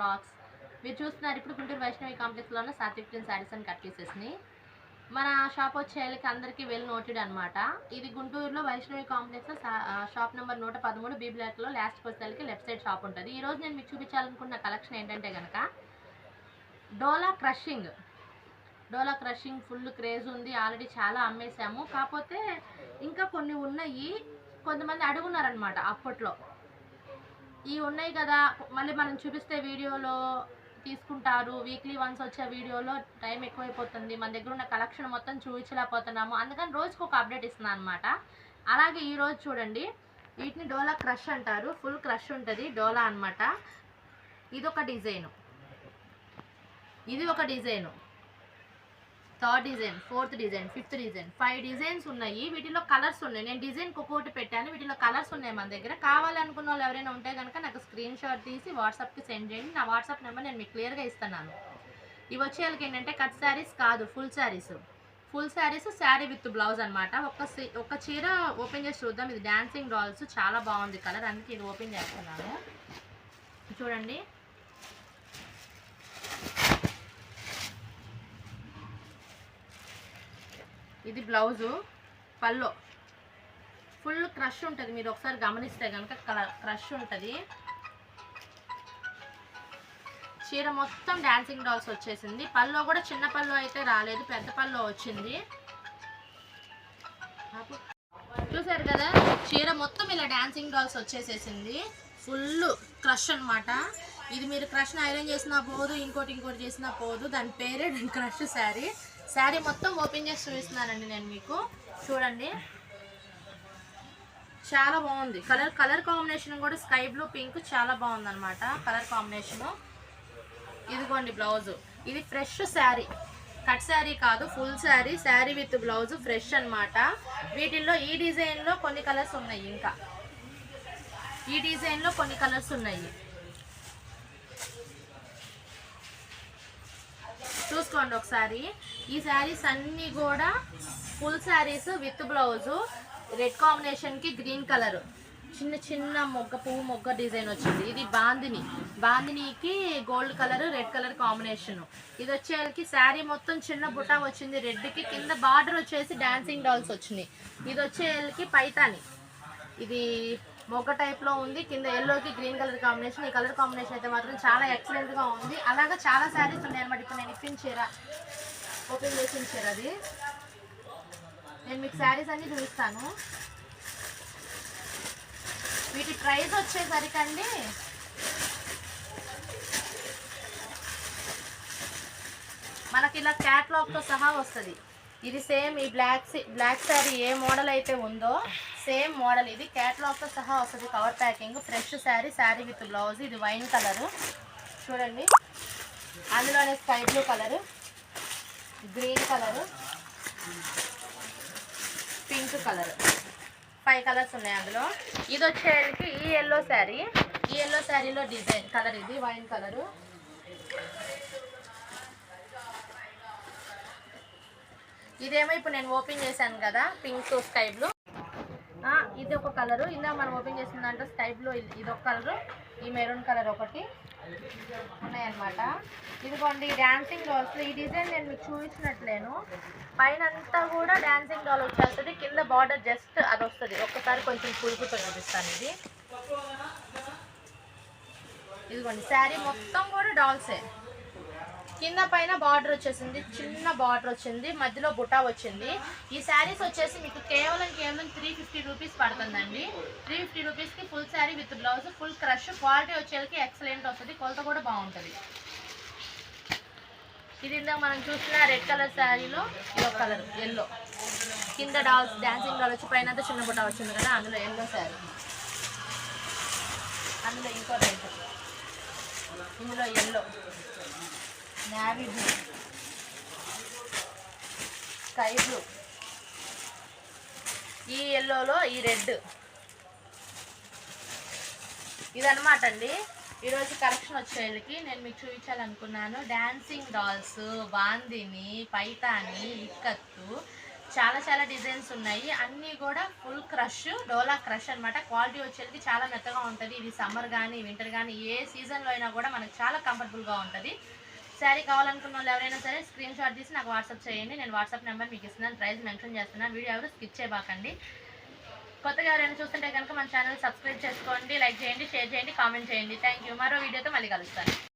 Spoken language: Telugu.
బ్లాగ్స్ మీరు చూస్తున్నారు ఇప్పుడు గుంటూరు వైష్ణవి కాంప్లెక్స్లో ఉన్న సాత్విక్ శారీస్ అండ్ కట్ పీసెస్ని మన షాప్ వచ్చేళ్ళకి అందరికీ వెల్ నోటెడ్ అనమాట ఇది గుంటూరులో వైష్ణవి కాంప్లెక్స్లో షాప్ నెంబర్ నూట పదమూడు బీ బ్లాక్లో లాస్ట్ వచ్చేసరికి లెఫ్ట్ సైడ్ షాప్ ఉంటుంది. ఈరోజు నేను మీకు చూపించాలనుకున్న కలెక్షన్ ఏంటంటే కనుక Dola crushing. Dola crushing full craze ఉంది. ఆల్రెడీ చాలా అమ్మేశాము. కాకపోతే ఇంకా కొన్ని ఉన్నాయి. కొంతమంది అడుగున్నారనమాట అప్పట్లో. ఈ ఉన్నాయి కదా. మళ్ళీ మనం చూపిస్తే వీడియోలో తీసుకుంటారు. వీక్లీ వన్స్ వచ్చే వీడియోలో టైం ఎక్కువైపోతుంది. మన దగ్గర ఉన్న కలెక్షన్ మొత్తం చూపించలేకపోతున్నాము. అందుకని రోజుకు ఒక అప్డేట్ ఇస్తున్నాను అనమాట అలాగే ఈరోజు చూడండి. వీటిని డోలా క్రష్ అంటారు. ఫుల్ క్రష్ ఉంటుంది. డోలా అనమాట ఇది ఒక డిజైను. ఇది ఒక design. Third design fourth design fifth design. Five designs ఉన్నాయి. వీటిలో కలర్స్ ఉన్నాయి. నేను డిజైన్ ఒక్కొక్కటి పెట్టాను. వీటిలో కలర్స్ ఉన్నాయి మన దగ్గర. కావాలనుకున్న వాళ్ళు ఎవరైనా ఉంటే కనుక నాకు స్క్రీన్ షాట్ తీసి వాట్సాప్కి సెండ్ చేయండి. నా వాట్సాప్ నెంబర్ నేను మీకు క్లియర్గా ఇస్తున్నాను. ఇవి వచ్చే వాళ్ళకి ఏంటంటే కట్ శారీస్ కాదు full saris. Full saris sari with blouse అనమాట ఒక ఒక చీర ఓపెన్ చేసి చూద్దాం. ఇది డాన్సింగ్ డాల్స్ చాలా బాగుంది కలర్. అందుకే ఇది ఓపెన్ చేస్తున్నాను. చూడండి. ఇది బ్లౌజు పల్లో ఫుల్ క్రష్ ఉంటుంది మీరు ఒకసారి గమనిస్తే కనుక క్రష్ ఉంటుంది. చీర మొత్తం డాన్సింగ్ డాల్స్ వచ్చేసింది. పల్లో కూడా చిన్న పల్లో అయితే రాలేదు పెద్ద పల్లో వచ్చింది. చూసారు కదా చీర మొత్తం ఇలా డాన్సింగ్ డాల్స్ వచ్చేసేసింది. ఫుల్ క్రష్ అన్నమాట. ఇది మీరు క్రష్ ఐరన్ చేసినా పోదు ఇంకోటి ఇంకోటి చేసినా పోదు దాని పేరే క్రష్ శారీ. శారీ మొత్తం ఓపెన్ చేసి చూపిస్తున్నానండి నేను మీకు. చూడండి. చాలా బాగుంది. కలర్ కలర్ కాంబినేషన్ కూడా స్కై బ్లూ పింక్ చాలా బాగుందనమాట కలర్ కాంబినేషను. ఇదిగోండి బ్లౌజు. ఇది ఫ్రెష్ శారీ. కట్ శారీ కాదు full sari. Sari with blouse fresh అనమాట వీటిల్లో ఈ డిజైన్లో కొన్ని కలర్స్ ఉన్నాయి ఇంకా. ఈ డిజైన్లో కొన్ని కలర్స్ ఉన్నాయి. చూసుకోండి ఒకసారి. ఈ శారీస్ అన్నీ కూడా full saris with blouse. Red కాంబినేషన్కి గ్రీన్ కలర్. చిన్న చిన్న మొగ్గ పువ్వు మొగ్గ డిజైన్ వచ్చింది. ఇది bandhani. బాందినికి gold colour red colour combination. ఇది వచ్చేసరికి శారీ మొత్తం చిన్న బుటా వచ్చింది. రెడ్కి కింద బార్డర్ వచ్చేసి డాన్సింగ్ డాల్స్ వచ్చినాయి ఇది వచ్చేసరికి పైతాని. ఇది మొగ్గ టైప్లో ఉంది. కింద ఎల్లోకి గ్రీన్ కలర్ కాంబినేషన్ ఈ కలర్ కాంబినేషన్ అయితే మాత్రం చాలా ఎక్సలెంట్గా ఉంది. అలాగే చాలా శారీస్ ఉన్నాయి అనమాట ఇప్పుడు నేను ఇప్పించారా ఓపెన్ చేసి అది. నేను మీకు శారీస్ అన్ని చూపిస్తాను. వీటి ప్రైస్ వచ్చేసరికండి మనకి ఇలా క్యాట్లాగ్తో సహా వస్తుంది. ఇది సేమ్ ఈ బ్లాక్ బ్లాక్ శారీ ఏ మోడల్ అయితే ఉందో సేమ్ మోడల్ ఇది. క్యాట్లాగ్తో సహా వస్తుంది cover packing. Fresh sari sari with blouse. ఇది వైన్ కలరు. చూడండి. అందులోనే sky blue colour. Green colour. Pink colour. Five colours ఉన్నాయి అందులో. ఇది వచ్చేసరికి ఈ ఎల్లో శారీ ఈ ఎల్లో శారీలో డిజైన్ కలర్ ఇది వైన్ కలరు. ఇదేమో ఇప్పుడు నేను ఓపెన్ చేశాను కదా పింక్ స్కై బ్లూ. ఇది ఒక కలరు. ఇందా మనం ఓపెన్ చేసిన దాంట్లో స్కై బ్లూ ఇది ఇది ఒక కలరు. ఈ మెరూన్ కలర్ ఒకటి ఉన్నాయన్నమాట. ఇదిగోండి డాన్సింగ్ డాల్స్ ఈ డిజైన్ నేను మీకు చూపించినట్లేను. పైన అంతా కూడా డాన్సింగ్ డాల్ వచ్చేస్తుంది. కింద బార్డర్ జస్ట్ అది వస్తుంది ఒక్కసారి కొంచెం పులుపుతో చూపిస్తాను ఇది. ఇదిగోండి శారీ మొత్తం కూడా డాల్సే కింద పైన బార్డర్ వచ్చేసింది చిన్న బార్డర్ వచ్చింది మధ్యలో బుటా వచ్చింది. ఈ శారీస్ వచ్చేసి మీకు కేవలం కేవలం త్రీ ఫిఫ్టీ రూపీస్ పడుతుందండి. త్రీ ఫిఫ్టీ రూపీస్కి full sari with blouse full crush quality వచ్చేసరికి ఎక్సలెంట్ వస్తుంది కొలత కూడా బాగుంటుంది. ఇది ఇందాక మనం చూసిన రెడ్ కలర్ శారీలో ఎల్లో కలర్ ఎల్లో కింద డాల్స్ డాన్సింగ్ డాల్ వచ్చి పైన చిన్న బుట్ట వచ్చింది కదా అందులో ఎల్లో శారీ అందులో ఇంకో రెడ్ ఇందులో yellow navy blue sky blue. ఈ ఎల్లోలో ఈ రెడ్. ఇదనమాట అండి. ఈరోజు కలెక్షన్ వచ్చేళ్ళకి నేను మీకు చూపించాలనుకున్నాను. Dancing dolls Bandhani Paithani ikkat. చాలా చాలా డిజైన్స్ ఉన్నాయి. అన్నీ కూడా ఫుల్ క్రష్ డోలా క్రష్ అనమాట క్వాలిటీ వచ్చేది చాలా మెత్తగా ఉంటుంది. ఇది సమ్మర్ కానీ వింటర్ కానీ ఏ సీజన్లో అయినా కూడా మనకు చాలా కంఫర్టబుల్గా ఉంటుంది. శారీ కావాలనుకున్న వాళ్ళు ఎవరైనా సరే స్క్రీన్ షాట్ తీసి నాకు వాట్సాప్ చేయండి. నేను వాట్సాప్ నెంబర్ మీకు ఇస్తున్నాను. ప్రైస్ మెన్షన్ చేస్తున్నాను. వీడియో ఎవరు స్కిప్ చేయబాకండి. కొత్తగా ఎవరైనా చూస్తుంటే కనుక మన ఛానల్ సబ్స్క్రైబ్ చేసుకోండి లైక్ చేయండి షేర్ చేయండి కామెంట్ చేయండి. థ్యాంక్ యూ మరో వీడియోతో మళ్ళీ కలుస్తాను.